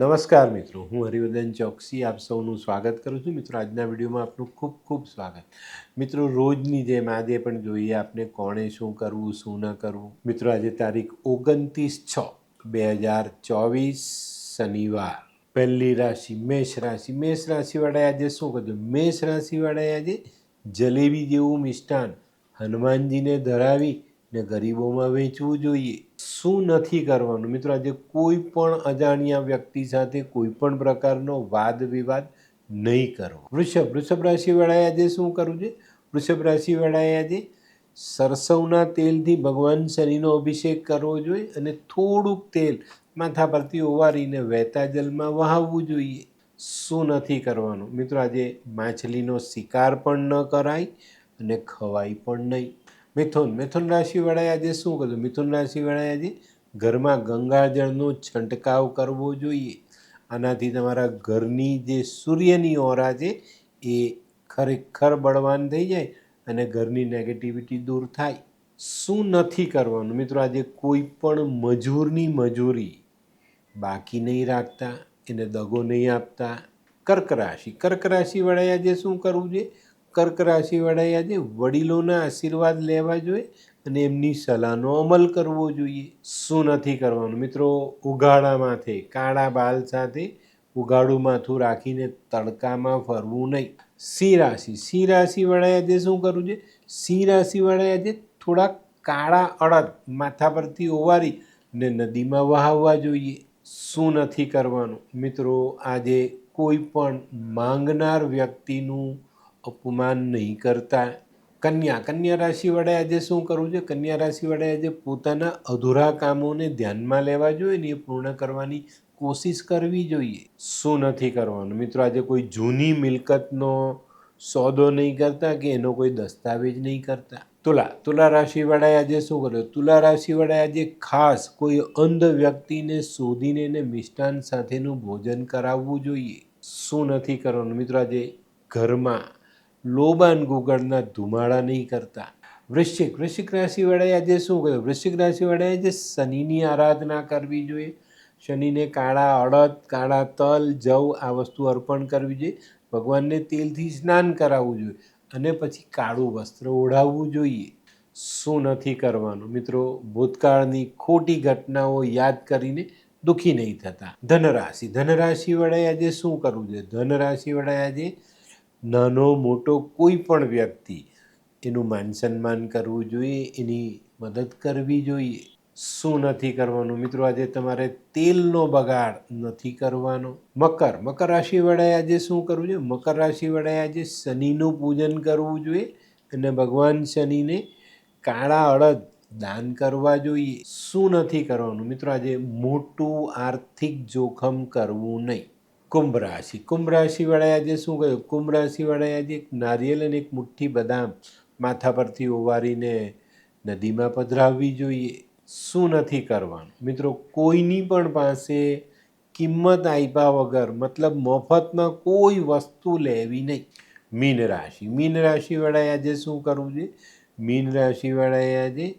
નમસ્કાર મિત્રો, હું હરિવર્ધન ચોકસી આપ સૌનું સ્વાગત કરું છું. મિત્રો, આજના વિડીયોમાં આપનું ખૂબ ખૂબ સ્વાગત. મિત્રો, રોજની જેમ આજે પણ જોઈએ આપને કોણે શું કરવું, શું ન કરવું. મિત્રો, આજે તારીખ ઓગણત્રીસ છ બે હજાર ચોવીસ શનિવાર. પહેલી રાશિ મેષ રાશિ. મેષ રાશિવાળાએ આજે શું કર્યું? મેષ રાશિવાળાએ આજે જલેબી જેવું મિષ્ટાન હનુમાનજીને ધરાવી ને ગરીબોમાં વેચવું જોઈએ. શું નથી કરવાનું? મિત્રો, આજે કોઈ પણ અજાણ્યા વ્યક્તિ સાથે કોઈ પણ પ્રકારનો વાદ વિવાદ નહીં કરવો. વૃષભ વૃષભ રાશિવાળાએ આજે શું કરવું છે? વૃષભ રાશિવાળાએ આજે સરસવના તેલથી ભગવાન શનિનો અભિષેક કરવો જોઈએ અને થોડુંક તેલ માથા પરથી ઓવારીને વહેતા જલમાં વહાવવું જોઈએ. શું નથી કરવાનું? મિત્રો, આજે માછલીનો શિકાર પણ ન કરાય અને ખવાય પણ નહીં. મિથુન મિથુન રાશિવાળાએ આજે શું કર્યું? મિથુન રાશિવાળાએ આજે ઘરમાં ગંગાજળનો છંટકાવ કરવો જોઈએ. આનાથી તમારા ઘરની જે સૂર્યની ઓરા છે, એ ખરેખર બળવાન થઈ જાય અને ઘરની નેગેટિવિટી દૂર થાય. શું નથી કરવાનું? મિત્રો, આજે કોઈ પણ મજૂરની મજૂરી બાકી નહીં રાખતા, એને દગો નહીં આપતા. કર્ક રાશિ, કર્ક રાશિવાળાએ આજે શું કરવું છે કર્ક રાશિવાળાએ આજે વડીલોના આશીર્વાદ લેવા જોઈએ અને એમની સલાહનો અમલ કરવો જોઈએ. શું નથી કરવાનું? મિત્રો ઉગાડામાંથી કાળા બાલ સાથે ઉગાડું માથું રાખીને તડકામાં ફરવું નહીં. સિંહ રાશિ, સિંહ રાશિવાળાએ આજે શું કરવું છે સિંહ રાશિવાળાએ આજે થોડાક કાળા અડદ માથા પરથી ઓવારી ને નદીમાં વહાવવા જોઈએ. શું નથી કરવાનું? મિત્રો, આજે કોઈ પણ માંગનાર વ્યક્તિનું અપમાન નહીં કરતા. કન્યા કન્યા રાશિવાળાએ આજે શું કરવું જોઈએ કન્યા રાશિવાળાએ આજે પોતાના અધૂરા કામોને ધ્યાનમાં લેવા જોઈએ ને એ પૂર્ણ કરવાની કોશિશ કરવી જોઈએ. શું નથી કરવાનું? મિત્રો, આજે કોઈ જૂની મિલકતનો સોદો નહીં કરતા કે એનો કોઈ દસ્તાવેજ નહીં કરતા. તુલા તુલા રાશિવાળાએ આજે શું કર્યું? તુલા રાશિવાળાએ આજે ખાસ કોઈ અંધ વ્યક્તિને શોધીને એને મિષ્ટાન સાથેનું ભોજન કરાવવું જોઈએ. શું નથી કરવાનું? મિત્રો, આજે ઘરમાં લોબાન ગુગળના ધુમાડા નહીં કરતા. વૃશ્ચિક વૃશ્ચિક રાશિવાળાએ આજે શું કહ્યું વૃશ્ચિક રાશિવાળાએ આજે શનિની આરાધના કરવી જોઈએ. શનિને કાળા અડદ, કાળા તલ, જવ આ વસ્તુ અર્પણ કરવી જોઈએ. ભગવાનને તેલથી સ્નાન કરાવવું જોઈએ અને પછી કાળું વસ્ત્ર ઓઢાવવું જોઈએ. શું નથી કરવાનું? મિત્રો, ભૂતકાળની ખોટી ઘટનાઓ યાદ કરીને દુઃખી નહીં થતા. ધનરાશિ વડાએ આજે શું કરવું જોઈએ? ધનરાશિ ધનરાશિવાળાએ આજે નાનો, મોટો કોઈ પણ વ્યક્તિ એનું માન સન્માન કરવું જોઈએ, એની મદદ કરવી જોઈએ. શું નથી કરવાનું? મિત્રો, આજે તમારે તેલનો બગાડ નથી કરવાનો. મકર મકર રાશિ વડાએ આજે શું કરવું જોઈએ? મકર રાશિ વડાએ આજે શનિનું પૂજન કરવું જોઈએ અને ભગવાન શનિને કાળા અડદ દાન કરવા જોઈએ. શું નથી કરવાનું? મિત્રો, આજે મોટું આર્થિક જોખમ કરવું નહીં. કુંભ રાશિ. કુંભ રાશિવાળાએ આજે શું કહ્યું? કુંભ રાશિવાળાએ આજે એક નારિયેલ અને એક મુઠ્ઠી બદામ માથા પરથી ઓવારીને નદીમાં પધરાવવી જોઈએ. શું નથી કરવાનું? મિત્રો, કોઈની પણ પાસે કિંમત આપ્યા વગર, મતલબ મફતમાં કોઈ વસ્તુ લેવી નહીં. મીન રાશિ. મીન રાશિવાળાએ આજે શું કરવું જોઈએ? મીન રાશિવાળાએ આજે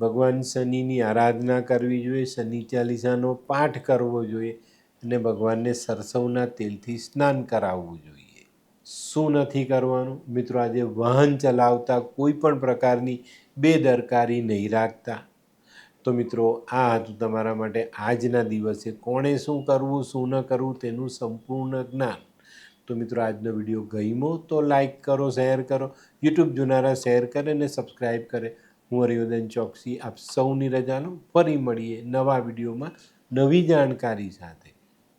ભગવાન શનિની આરાધના કરવી જોઈએ, શનિ ચાલીસાનો પાઠ કરવો જોઈએ. અને ભગવાનને સરસવના તેલથી સ્નાન કરાવવું જોઈએ. શું નથી કરવાનું? મિત્રો, આજે વાહન ચલાવતા કોઈ પણ પ્રકારની બેદરકારી નહીં રાખતા. તો મિત્રો, આ હતું તમારા માટે આજના દિવસે કોણે શું કરવું, શું ન કરવું તેનું સંપૂર્ણ જ્ઞાન. તો મિત્રો, આજનો વીડિયો ગમ્યો તો લાઈક કરો, શેર કરો, યુટ્યુબ જોનારા શેર કરે અને સબસ્ક્રાઈબ કરે. હું હરિવર્ધન ચોકસી આપ સૌની રજાનું ફરી મળીએ નવા વિડીયોમાં નવી જાણકારી સાથે.